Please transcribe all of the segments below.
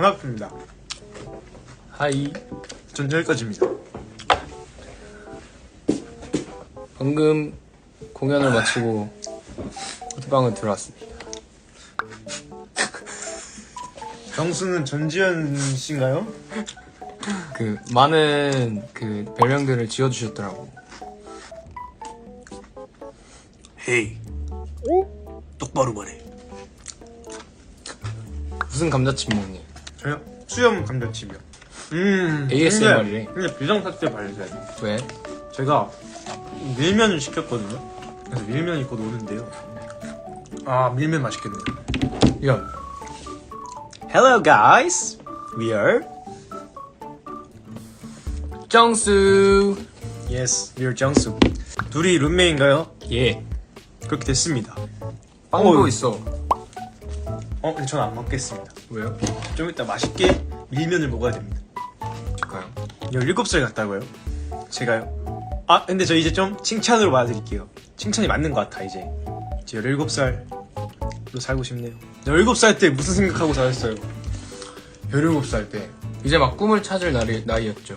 반갑습니다. 하이. 전 여기까지입니다. 방금 공연을 마치고 호텔방을 들어왔습니다. 정수는 전지현 씨인가요? 그 많은 그 별명들을 지어주셨더라고. 헤이. 똑바로 말해. 무슨 감자칩 먹니? 수염 감자칩이요. 음. ASMR 이래. 근데, 근데 비정사태 발견. 왜? 제가 밀면을 시켰거든요. 그래서 밀면이 곧 오는데요. 아 밀면 맛있겠네요. 야, Hello guys, we are 정수. yes, we are 정수. 둘이 룸메인가요? 예. 그렇게 됐습니다. 빵도 어, 있어. 어, 근데 전안 먹겠습니다. 왜요? 좀 이따 맛있게 밀면을 먹어야 됩니다. 줄까요? 17살 같다고요? 제가요? 아, 근데 저 이제 좀 칭찬으로 받아드릴게요. 칭찬이 맞는 것 같아, 이제. 이제 17살로 살고 싶네요. 17살 때 무슨 생각하고 살았어요? 17살 때. 이제 막 꿈을 찾을 나이, 나이였죠.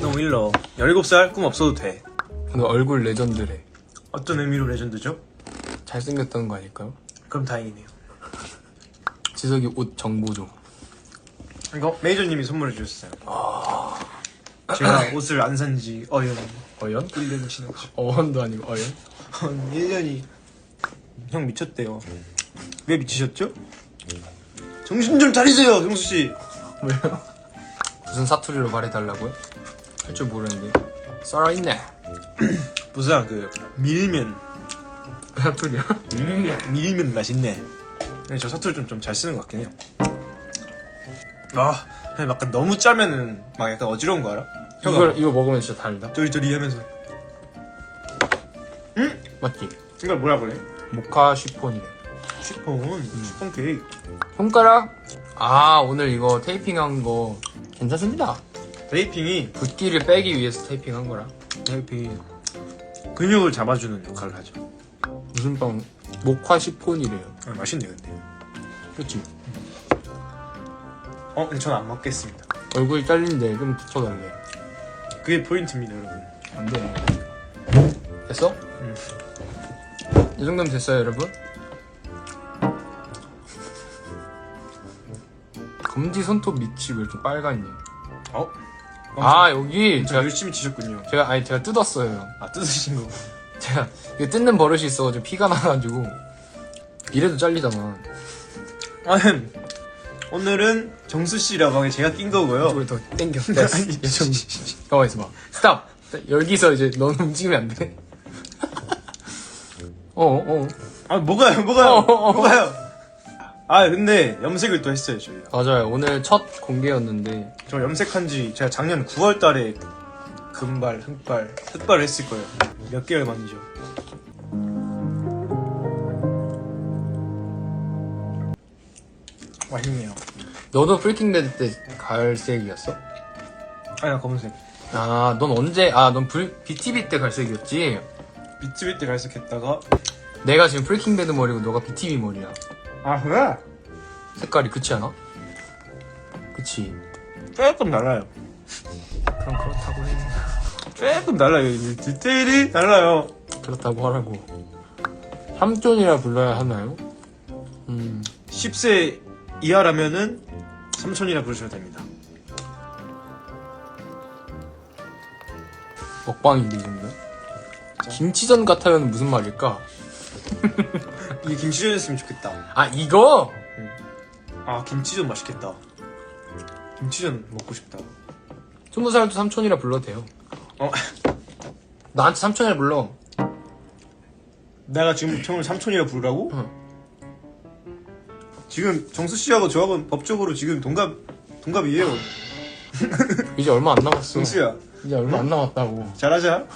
너무 일러. 17살 꿈 없어도 돼. 근데 얼굴 레전드래. 어떤 의미로 레전드죠? 잘생겼다는 거 아닐까요? 그럼 다행이네요. 지석이 옷 정보죠. 이거 메이저님이 선물해 주셨어요. 제가 옷을 안 산지 어연 어연? 1년이 지났죠. 어원도 아니고 어연? 한 1년이 형 미쳤대요. 왜 미치셨죠? 정신 좀 차리세요, 경수 씨. 왜요? 무슨 사투리로 말해달라고요? 할 줄 모르는데. 살아있네. 무슨 그 밀면 사투리야? 밀면 맛있네. 근데 저 사투리 좀 좀 잘 쓰는 것 같긴 해요. 아, 근데 약간 너무 짜면은 막 약간 어지러운 거 알아? 형아 이걸, 이거 먹으면 진짜 달다. 저리저리 하면서 맞지? 이걸 뭐라 그래? 모카 쉬폰이래. 슈폰, 슈폰 케이크. 손가락? 아, 오늘 이거 테이핑한 거 괜찮습니다. 베이핑이 붓기를 빼기 위해서 테이핑한 거라. 베이핑이 근육을 잡아주는 역할을 하죠. 무슨 빵? 모카 쉬폰이래요. 아, 맛있네 근데. 그치? 어, 근데 전 안 먹겠습니다. 얼굴 잘린데 좀 붙여달래. 그게 포인트입니다, 여러분. 안 돼. 됐어? 응. 이 정도면 됐어요, 여러분? 검지 손톱 밑이 왜 이렇게 빨갛니? 어? 아, 여기 제가 열심히 치셨군요. 제가, 아니, 제가 뜯었어요. 아, 뜯으신 거. 제가, 이거 뜯는 버릇이 있어가지고 피가 나가지고. 이래도 잘리잖아. 아니, 오늘은 정수 씨라고 하게 제가 낀 거고요. 이쪽을 더 땡겨. 이 정도. 가만 있어봐. 스탑! 여기서 이제 너는 움직이면 안 돼. 어, 어. 아, 뭐가요, 뭐가요, 어, 어, 어. 뭐가요? 아, 근데 염색을 또 했어요, 저희가. 맞아요. 오늘 첫 공개였는데. 저 염색한 지 제가 작년 9월 달에 금발, 흑발, 흑발을 했을 거예요. 몇 개월 만이죠. 맛있네요. 너도 프리킹 배드 때 갈색이었어? 아니, 나 검은색. 아, 넌 언제, 아, 넌 불, BTV 때 갈색이었지? 비트비 때 갈색했다가. 내가 지금 프리킹 배드 머리고 너가 BTV 머리야. 아, 그래? 색깔이 그치 않아? 그치. 조금 달라요. 그럼 그렇다고 해. 조금 달라요. 이 디테일이 달라요. 그렇다고 하라고. 삼촌이라 불러야 하나요? 음, 10세 이하라면은 삼촌이라 부르셔도 됩니다. 먹방인데, 이 정도? 김치전 같아면 무슨 말일까? 이게 김치전이었으면 좋겠다. 아, 이거? 아, 김치전 맛있겠다. 김치전 먹고 싶다. 스무 살도 삼촌이라 불러도 돼요. 어, 나한테 삼촌이라 불러. 내가 지금 형을 삼촌이라 부르라고? 응. 지금 정수 씨하고 저하고는 법적으로 지금 동갑, 동갑이에요. 이제 얼마 안 남았어. 정수야, 이제 얼마 안 남았다고. 잘하자.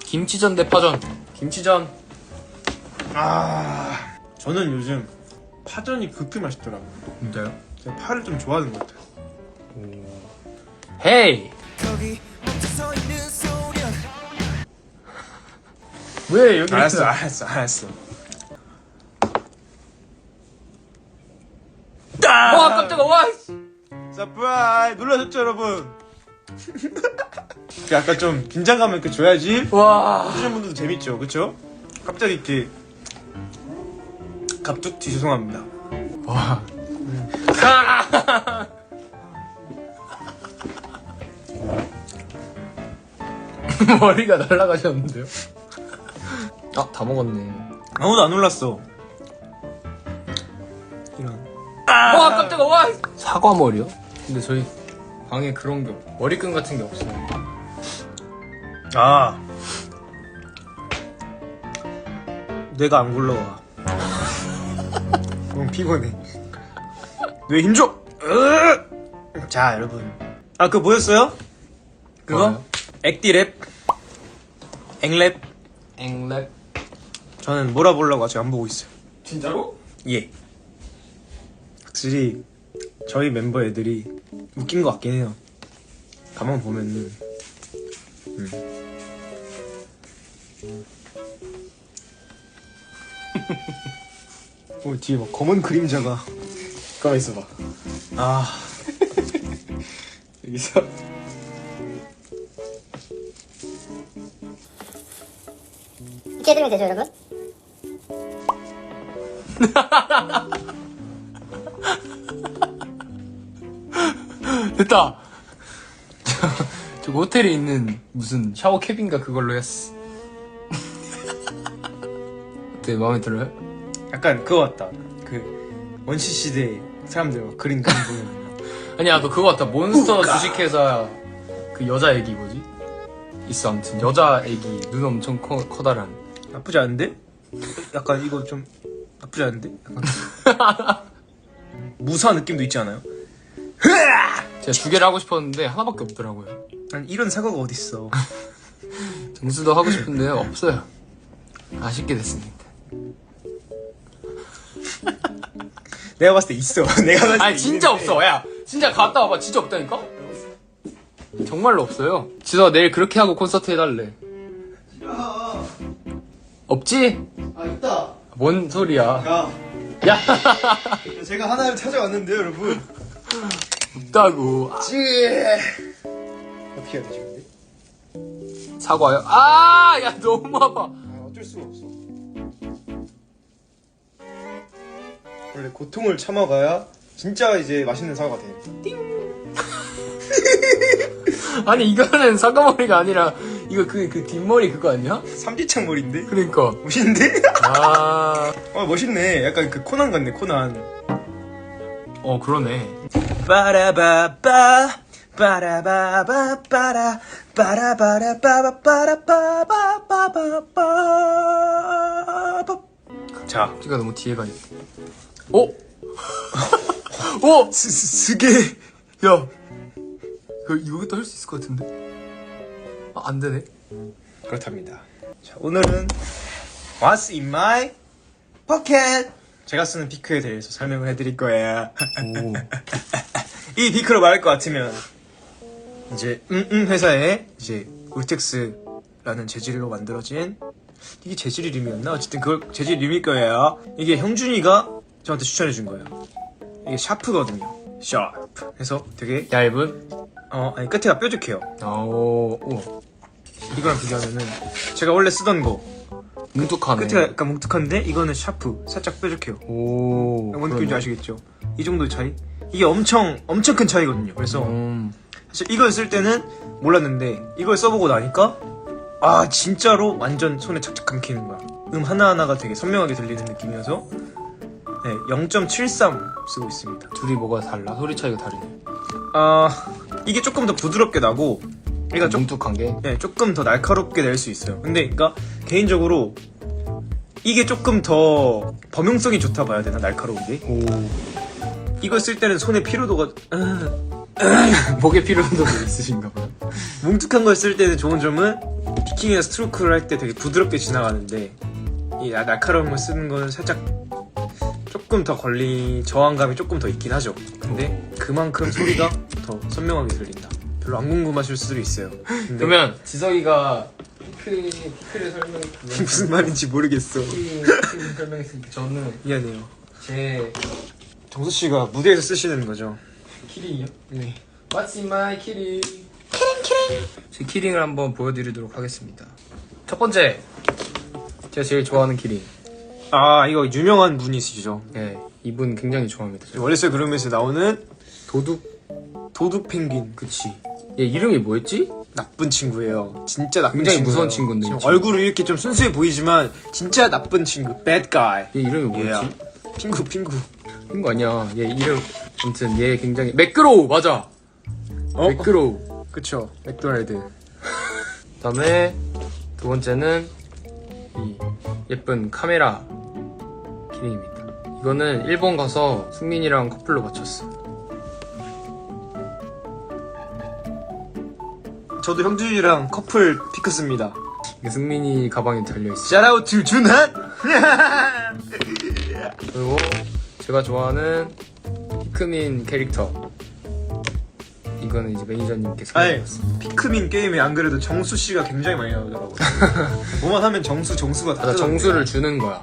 김치전 대 파전. 김치전. 아, 저는 요즘 파전이 그렇게 맛있더라고요. 진짜요? 제가 파를 좀 좋아하는 것 같아요. 헤이! 소년 왜 여기 알았어, 알았어, 알았어. 딱! 와 깜짝아 와 서프라이즈 놀라셨죠 여러분? 약간 좀 긴장감 있게 줘야지 와. 보시는 분들도 재밌죠 그쵸? 갑자기 이렇게 갑툭튀 죄송합니다 와. 머리가 날아가셨는데요? 아, 다 먹었네. 아무도 안 놀랐어 이런 와, 깜짝아, 와! 사과 머리요? 근데 저희 방에 그런 게 없, 머리끈 같은 게 없어요. 아 뇌가 안 굴러와 너무 피곤해 뇌 힘줘 으! 자 여러분 아 그거 보였어요? 그거? 뭐요? 액디랩 앵랩 앵랩. 저는 몰아보려고 아직 안 보고 있어요 진짜로? 예 확실히 저희 멤버 애들이 웃긴 것 같긴 해요 가만 보면은 음. 오 뒤에 막 검은 그림자가 가만 있어봐. 아 여기서. 이렇게 해드리면 되죠, 여러분? 됐다! 저, 저 호텔에 있는 무슨 샤워 캡인가 그걸로 했어. 어때, 마음에 들어요? 약간 그거 같다 그 원시 시대 사람들 막 그린 그림 보면 아니야, 너 그거 같다. 몬스터 주식회사 그 여자 애기 뭐지? 있어, 아무튼. 여자 애기, 눈 엄청 커, 커다란. 나쁘지 않은데? 약간 이거 좀 나쁘지 않은데? 약간 무사 느낌도 있지 않아요? 제가 두 개를 하고 싶었는데 하나밖에 없더라고요. 난 이런 사과가 어딨어 정수도 하고 싶은데 없어요. 아쉽게 됐습니다. 내가 봤을 때 있어 내가 봤을 때 아니 진짜 있는데. 없어. 야 진짜 갔다 와봐. 진짜 없다니까? 정말로 없어요. 지수가 내일 그렇게 하고 콘서트 해달래. 없지? 아 있다 뭔 소리야? 야 야 제가 하나를 찾아왔는데요 여러분 없다고. 아, 찌 어떻게 해야 되지 근데? 사과요? 아, 야 너무 아파. 아, 어쩔 수가 없어 원래 고통을 참아가야 진짜 이제 맛있는 사과가 돼 아니 이거는 사과머리가 아니라 이거 그 그 뒷머리 그거 아니야? 삼지창 머리인데? 그러니까. 멋있는데? 아, 어 멋있네 약간 그 코난 같네 코난 어 그러네. 빠라바빠 빠라바바 빠라 빠라바라바바 빠라바바바바바바 자 제가 너무 뒤에 가 있어. 어? 어? 스, 스, 스게 야, 그 이거부터 할수 있을 것 같은데? 아, 안 되네. 그렇답니다 자 오늘은 What's in my pocket 제가 쓰는 피크에 대해서 설명을 해드릴 거예요 오. 이 비크로 말할 것 같으면 이제 음음 회사에 이제 울텍스라는 재질로 만들어진 이게 재질 이름이었나? 어쨌든 그걸 재질 이름일 거예요. 이게 형준이가 저한테 추천해 준 거예요. 이게 샤프거든요. 샤프. 그래서 되게 얇은? 어 아니 끝에가 뾰족해요. 오, 오. 이거랑 비교하면은 제가 원래 쓰던 거 뭉툭하네. 끝에가 약간 뭉툭한데 이거는 샤프 살짝 뾰족해요. 오. 뭔 느낌인지 아시겠죠? 이 정도 차이? 이게 엄청 엄청 큰 차이거든요. 그래서 음. 사실 이걸 쓸 때는 몰랐는데 이걸 써보고 나니까 아 진짜로 완전 손에 착착 감기는 거야 음 하나하나가 되게 선명하게 들리는 느낌이어서 네, 0.73 쓰고 있습니다 둘이 뭐가 달라? 소리 차이가 다르네. 아 이게 조금 더 부드럽게 나고 좀 뭉툭한 게. 네, 조금 더 날카롭게 낼 수 있어요 근데 그러니까 개인적으로 이게 조금 더 범용성이 좋다 봐야 되나 날카로운 게 오. 이걸 쓸 때는 손의 피로도가 음, 목에 피로도도 있으신가 봐요. 뭉툭한 걸 쓸 때는 좋은 점은 피킹이나 스트로크를 할 때 되게 부드럽게 지나가는데 이 나- 날카로운 걸 쓰는 거는 살짝 조금 더 걸리 저항감이 조금 더 있긴 하죠. 근데 그만큼 소리가 더 선명하게 들린다. 별로 안 궁금하실 수도 있어요. 근데 그러면 지석이가 피크, 피크를 설명, 무슨 말인지 모르겠어. 피크 설명했으니까 저는 미안해요. 제 정수 씨가 무대에서 쓰시는 거죠? 키링이요? 네. What's in my 키링? 키링 키링. 제 키링을 한번 보여드리도록 하겠습니다. 첫 번째, 제가 제일 좋아하는 키링. 아 이거 유명한 분이시죠? 네, 이분 굉장히 좋아합니다. 저 월세 그룹에서 나오는 도둑, 도둑 펭귄. 그치. 얘 이름이 뭐였지? 나쁜 친구예요. 진짜 나쁜 굉장히 친구예요. 무서운 친구인데, 지금. 얼굴은 이렇게 좀 순수해 보이지만 진짜 나쁜 친구. bad guy. 얘 이름이 얘야. 뭐였지? 핑구 핑구. 이런 거 아니야. 얘 이름, 아무튼 얘 굉장히 매끄러우 맞아. 어? 매끄러우. 그쵸. 맥도날드. 그다음에 두 번째는 이 예쁜 카메라 키링입니다. 이거는 일본 가서 승민이랑 커플로 맞췄어. 저도 형준이랑 커플 피크스입니다. 승민이 가방에 달려 있어. 샤라웃 투 준한. 그리고 제가 좋아하는 피크민 캐릭터. 이거는 이제 매니저님께 아니. 피크민 게임에 안 그래도 정수 씨가 굉장히 많이 나오더라고요. 뭐만 하면 정수 정수가 다 맞아 뜨던데. 정수를 주는 거야.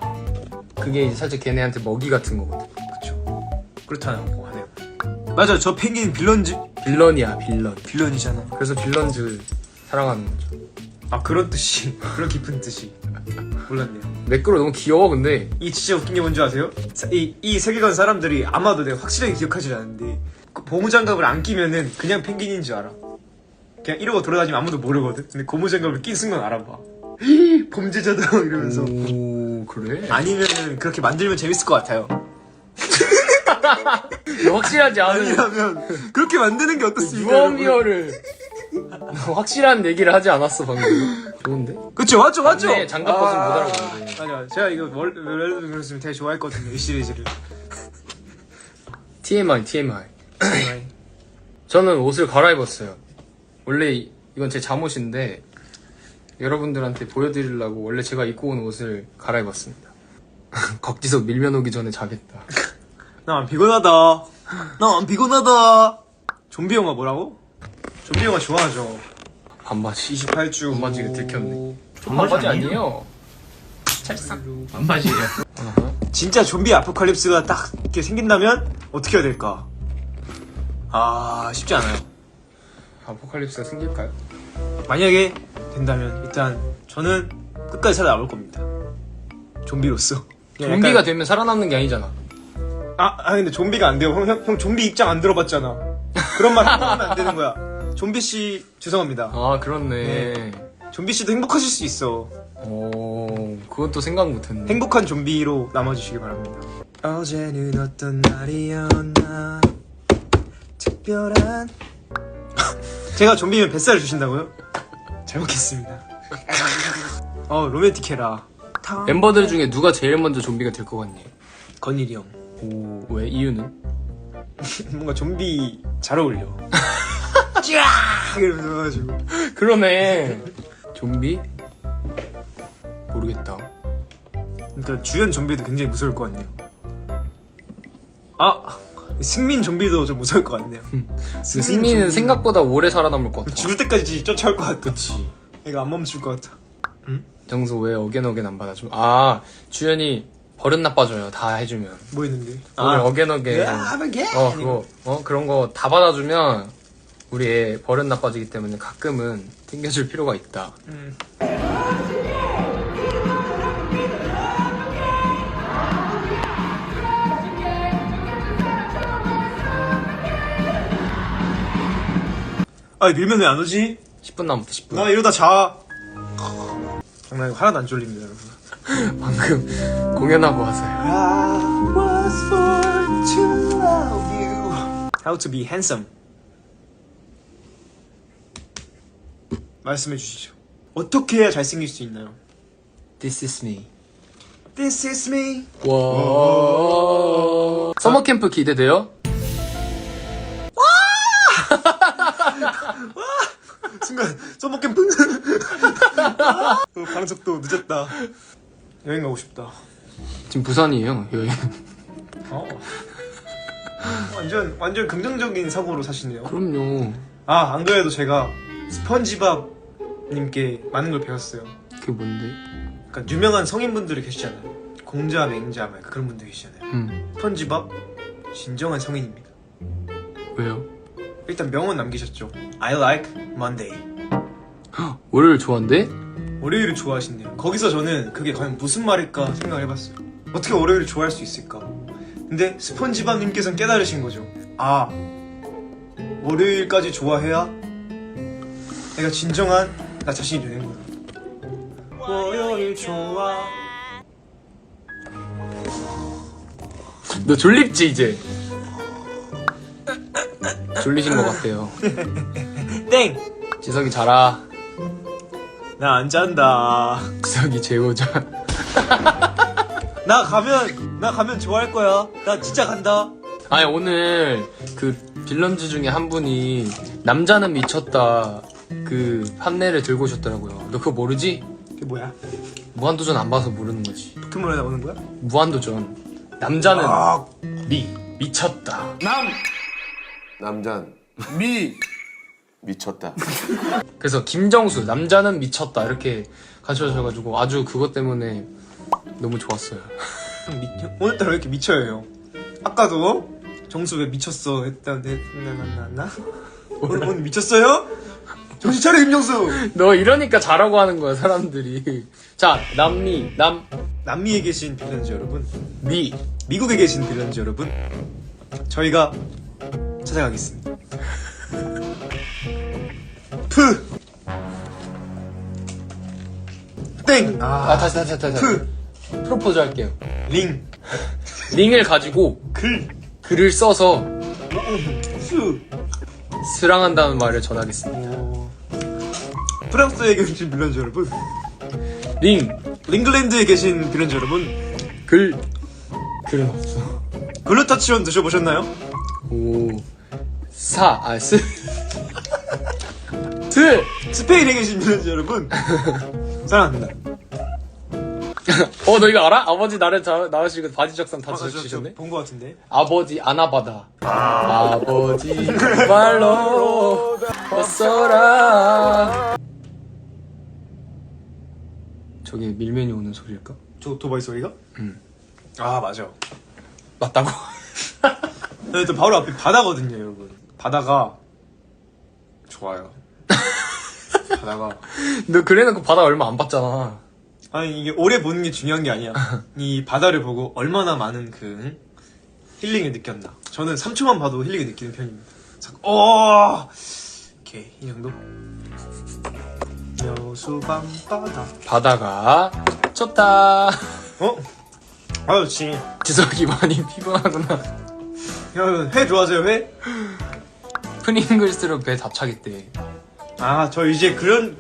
그게 이제 살짝 걔네한테 먹이 같은 거거든. 그쵸. 그렇다고 하네요. 맞아 저 펭귄 빌런즈 빌런이야 빌런. 빌런이잖아. 그래서 빌런즈 사랑하는 거죠. 아 그런 뜻이 그런 깊은 뜻이 몰랐네요. 매끄러 너무 귀여워 근데 이 진짜 웃긴 게 뭔지 아세요? 사- 이, 이 세계관 사람들이 아마도 내가 확실하게 기억하지 않는데 그 고무장갑을 안 끼면은 그냥 펭귄인 줄 알아. 그냥 이러고 돌아다니면 아무도 모르거든. 근데 고무장갑을 낀 순간 알아봐. 범죄자다 이러면서. 오 그래? 아니면은 그렇게 만들면 재밌을 것 같아요. 확실하지 않은 아니라면 그렇게 만드는 게 어떻습니까? 여러분? 유언비어를 확실한 얘기를 하지 않았어 방금 좋은데? 그쵸 맞죠 맞죠. 맞네, 장갑 벗으면 못 알아보는데. 맞아 제가 이거 원- 원래도 그랬으면 되게 좋아했거든요 이 시리즈를. TMI TMI 저는 옷을 갈아입었어요 원래 이- 이건 제 잠옷인데 여러분들한테 보여드리려고 원래 제가 입고 온 옷을 갈아입었습니다 곽지석 밀면 오기 전에 자겠다 나 안 피곤하다. 나 안 피곤하다. 좀비 영화 뭐라고? 좀비 영화 좋아하죠. 반바지 28주. 반바지가 들켰네 반바지 아니에요 반바지예요. 아하. 진짜 좀비 아포칼립스가 딱 이렇게 생긴다면 어떻게 해야 될까? 아 쉽지 않아요. 아포칼립스가 생길까요? 만약에 된다면 일단 저는 끝까지 살아남을 겁니다. 좀비로서. 좀비가 약간- 되면 살아남는 게 아니잖아 아, 아 근데 좀비가 안 돼요. 형, 형, 형 좀비 입장 안 들어봤잖아. 그런 말 하면 안 되는 거야. 좀비 씨 죄송합니다. 아 그렇네 좀비 씨도 행복하실 수 있어. 오 그것도 생각 못했네 행복한 좀비로 남아주시기 바랍니다. 어제는 어떤 날이었나 특별한 제가 좀비면 뱃살 주신다고요? 잘 먹겠습니다. 어 로맨틱해라. 멤버들 중에 누가 제일 먼저 좀비가 될 것 같니? 건일이 형. 오, 왜? 이유는? 뭔가 좀비 잘 어울려. 쫙 이러면서 가지고. 그러네. 좀비? 모르겠다. 그러니까 주연 좀비도 굉장히 무서울 것 같네요. 아 승민 좀비도 좀 무서울 것 같네요. 승민은 좀비. 생각보다 오래 살아남을 것 같아. 죽을 때까지 쫓아올 것 같아. 그치. 얘가 안 멈출 것 같아. 정수 왜 어겐어겐 안 받아줘? 아, 주연이 버릇 나빠져요. 다 해주면. 뭐 했는데? 오늘 어겐어겐. 어, 그거, 어, 그런 거 다 받아주면 우리 애 버릇 나빠지기 때문에 가끔은 튕겨줄 필요가 있다. 아 밀면 왜 안 오지? 10분 남았다, 10분. 나 이러다 자. 장난 이거 하나도 안 졸립니다 여러분. 방금 공연하고 와서요. I was born to love you. How to be handsome. 말씀해 주시죠. 어떻게 해야 잘생길 수 있나요? This is me. This is me. 와. 서머 캠프 기대돼요? 순간 서머 캠프. 어, 방석도 늦었다. 여행 가고 싶다. 지금 부산이에요, 여행. 어. 완전 완전 긍정적인 사고로 사시네요. 그럼요. 아, 안 그래도 제가 스펀지밥 님께 많은 걸 배웠어요. 그게 뭔데? 그러니까 유명한 성인분들이 계시잖아요. 공자, 맹자 막 그런 분들 계시잖아요. 음. 스펀지밥 진정한 성인입니다. 왜요? 일단 명언 남기셨죠. I like Monday. 월요일 좋아한대? 월요일을 좋아하신대요. 거기서 저는 그게 과연 무슨 말일까 생각을 해봤어요. 어떻게 월요일을 좋아할 수 있을까? 근데 스펀지밥님께서는 깨달으신 거죠. 아, 월요일까지 좋아해야 내가 진정한 나 자신이 되는 거야. 월요일 좋아. 너 졸립지 이제? 졸리신 것 같아요. 땡! 지석이 자라. 나 안 잔다. 지석이 재우자. 나 가면, 나 가면 좋아할 거야. 나 진짜 간다. 아니 오늘 그 빌런즈 중에 한 분이 남자는 미쳤다 그 판넬을 들고 오셨더라고요. 너 그거 모르지? 그게 뭐야? 무한도전 안 봐서 모르는 거지. 포켓몬에 나오는 거야? 무한도전. 남자는 아, 미 미쳤다. 남! 남잔 미 미쳤다. 그래서 김정수 남자는 미쳤다 이렇게 가르쳐주셔가지고 아주 그것 때문에 너무 좋았어요. 미, 오늘따라 왜 이렇게 미쳐요? 아까도 정수 왜 미쳤어 했다는데 나나나나 오늘 오늘 미쳤어요? 정신 차려 김정수. 너 이러니까 잘하고 하는 거야 사람들이. 자 남미 남 남미에 계신 빌런즈 여러분, 미. 미국에 계신 빌런즈 여러분, 저희가 찾아가겠습니다. 프. 땡. 아 다시 다시 다시 다시. 프. 프로포즈 할게요. 링. 링을 가지고 글. 글을 써서 수. 사랑한다는 말을 전하겠습니다. 오. 프랑스에 계신 빌런즈 여러분, 링, 링글랜드에 계신 빌런즈 여러분, 글, 글은 없어. 글루타치온 드셔보셨나요? 오, 사, 아, 스, 스! 스페인에 계신 빌런즈 여러분, 사랑합니다. 어, 너 이거 알아? 아버지 나를 자, 낳으시고 바지 적삼 다 적으시셨네? 본것 같은데. 아버지 아나바다. 아 버지 말로 왔어라. 저게 밀면이 오는 소리일까? 저 오토바이 소리가? 응. 아 맞아. 맞다고? 또 바로 앞에 바다거든요, 여러분. 바다가 좋아요. 바다가 너 그래놓고 바다 얼마 안 봤잖아. 아니 이게 오래 보는 게 중요한 게 아니야. 이 바다를 보고 얼마나 많은 그 응? 힐링을 느꼈나. 저는 3초만 봐도 힐링을 느끼는 편입니다. 자, 어, 오케이 이 정도. 여수 밤 바다. 바다가 좋다. 어? 아 좋지. 지석이 많이 피곤하구나. 여러분 회 좋아하세요 회? 프링글스로 배다 차겠대. 아 저 이제 그런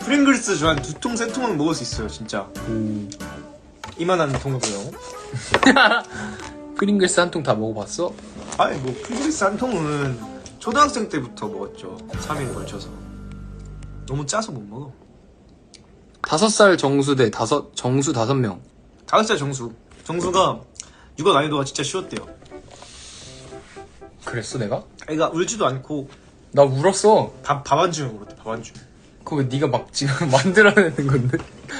프링글스 저 한 두 통 세 통은 먹을 수 있어요 진짜. 오. 이만한 통이고요. 프링글스 한 통 다 먹어봤어? 아니 뭐 프링글스 한 통은 초등학생 때부터 먹었죠. 3일 걸쳐서. 너무 짜서 못 먹어. 다섯 살 정수 대 다섯 정수 다섯 명. 다섯 살 정수. 정수가 육아 난이도가 진짜 쉬웠대요. 그랬어 내가? 애가 울지도 않고 나 울었어. 밥, 밥 안 주면 울었대 밥 안 주면. 그거 왜 네가 막 지금 만들어내는 건데?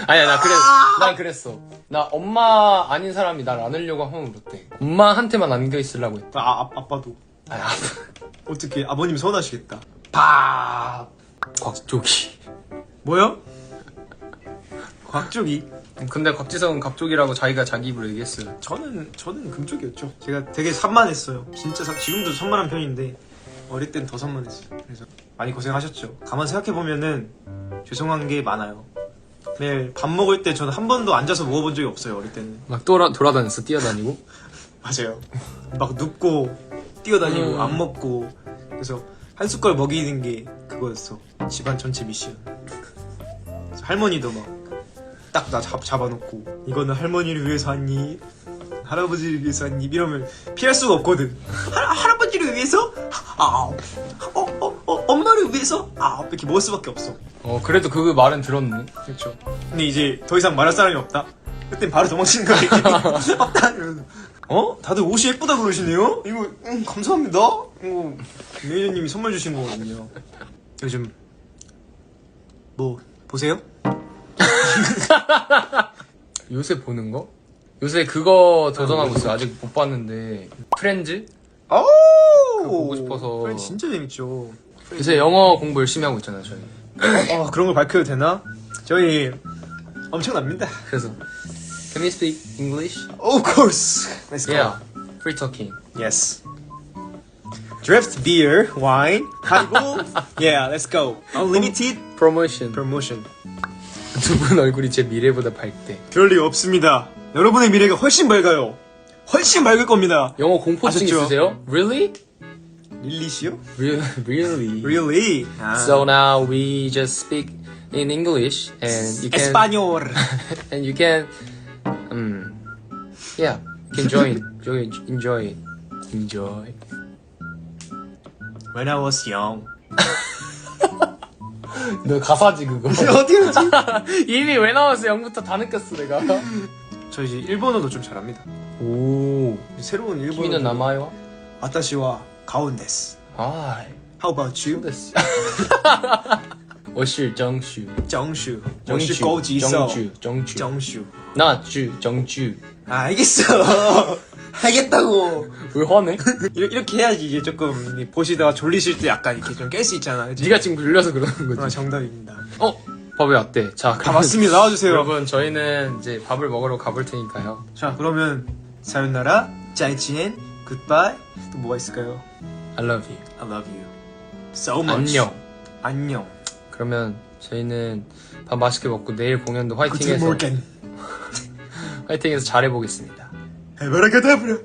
아니야 나 그래 난 그랬어. 나 엄마 아닌 사람이 날 안으려고 하면 울었대. 엄마한테만 안겨 있으려고 했대. 아, 아 아빠도 아니 아, 어떻게 아버님 서운하시겠다. 밥 곽쪽이. 뭐요? 곽쪽이 근데 곽지성은 곽쪽이라고 자기가 자기 입으로 얘기했어요. 저는 저는 금쪽이었죠. 제가 되게 산만했어요. 진짜 산- 지금도 산만한 편인데 어릴 땐 더 산만했어요. 그래서 많이 고생하셨죠. 가만 생각해 보면은 죄송한 게 많아요. 매일 밥 먹을 때 저는 한 번도 앉아서 먹어본 적이 없어요. 어릴 때는 막 돌아 돌아다녔어 뛰어다니고. 맞아요. 막 눕고 뛰어다니고 음. 안 먹고 그래서 한 숟갈 먹이는 게 그거였어. 집안 전체 미션. 할머니도 막 딱 나 잡아놓고 이거는 할머니를 위해서 한입 할아버지를 위해서 한 입 이러면 피할 수가 없거든. 할, 할아버지를 위해서? 아, 어, 어, 어, 엄마를 위해서? 아, 이렇게 먹을 수밖에 없어. 어 그래도 그 말은 들었네. 그렇죠. 근데 이제 더 이상 말할 사람이 없다. 그땐 바로 도망치는 거야. 없다. 이러면서. 어? 다들 옷이 예쁘다 그러시네요? 이거 음, 감사합니다. 이거 매니저님이 선물 주신 거거든요. 요즘 뭐 보세요? 요새 보는 거? 요새 그거 도전하고 있어요. 아직 못 봤는데 프렌즈? 오! 그거 보고 싶어서. 프렌즈 진짜 재밌죠. 요새 영어 공부 열심히 하고 있잖아요, 저희. 어, 그런 걸 밝혀도 되나? 저희 엄청납니다. 그래서 Can we speak English? Of course. Let's go. Yeah. Free talking. Yes. Draft beer, wine, 하이볼. yeah, let's go. Unlimited Promotion. promotion. 두 분 얼굴이 제 미래보다 밝대. 그럴 리 없습니다. 여러분의 미래가 훨씬 밝아요. 훨씬 밝을 겁니다. 영어 공포증 아셨죠? 있으세요? Really? 릴리시요? Re- really? Really? 아. So now we just speak in English and you can 에스파뇰. and you can um yeah you can join join enjoy enjoy When I was young. 너 가사지 그거 어떻게 하지? 이미 왜 나왔어 영부터 다 느꼈어 내가 저 이제 일본어도 좀 잘합니다. 오 새로운 일본어. 키미는 남아요 아타시와 가운데스. 아 How about you? 我是정슈 정슈. 정슈 정슈 고지 있어. 정슈 정슈 정슈. 나주 정주 아, 알겠어. 알겠다고. 왜 화내? 이렇게, 이렇게 해야지 이게 조금 보시다가 졸리실 때 약간 이렇게 좀 깰 수 있잖아. 그치? 네가 지금 불려서 그러는 거지 아, 정답입니다. 어? 밥이 왔대 자다 맞습니다. 나와주세요. 여러분 저희는 이제 밥을 먹으러 가볼 테니까요 자, 그러면 사요나라, 짜이치엔, 굿바이. 또 뭐가 있을까요? I love you I love you. So much. 안녕 안녕. 그러면 저희는 밥 맛있게 먹고 내일 공연도 화이팅해서. 화이팅해서 잘해보겠습니다 에바라카다브라.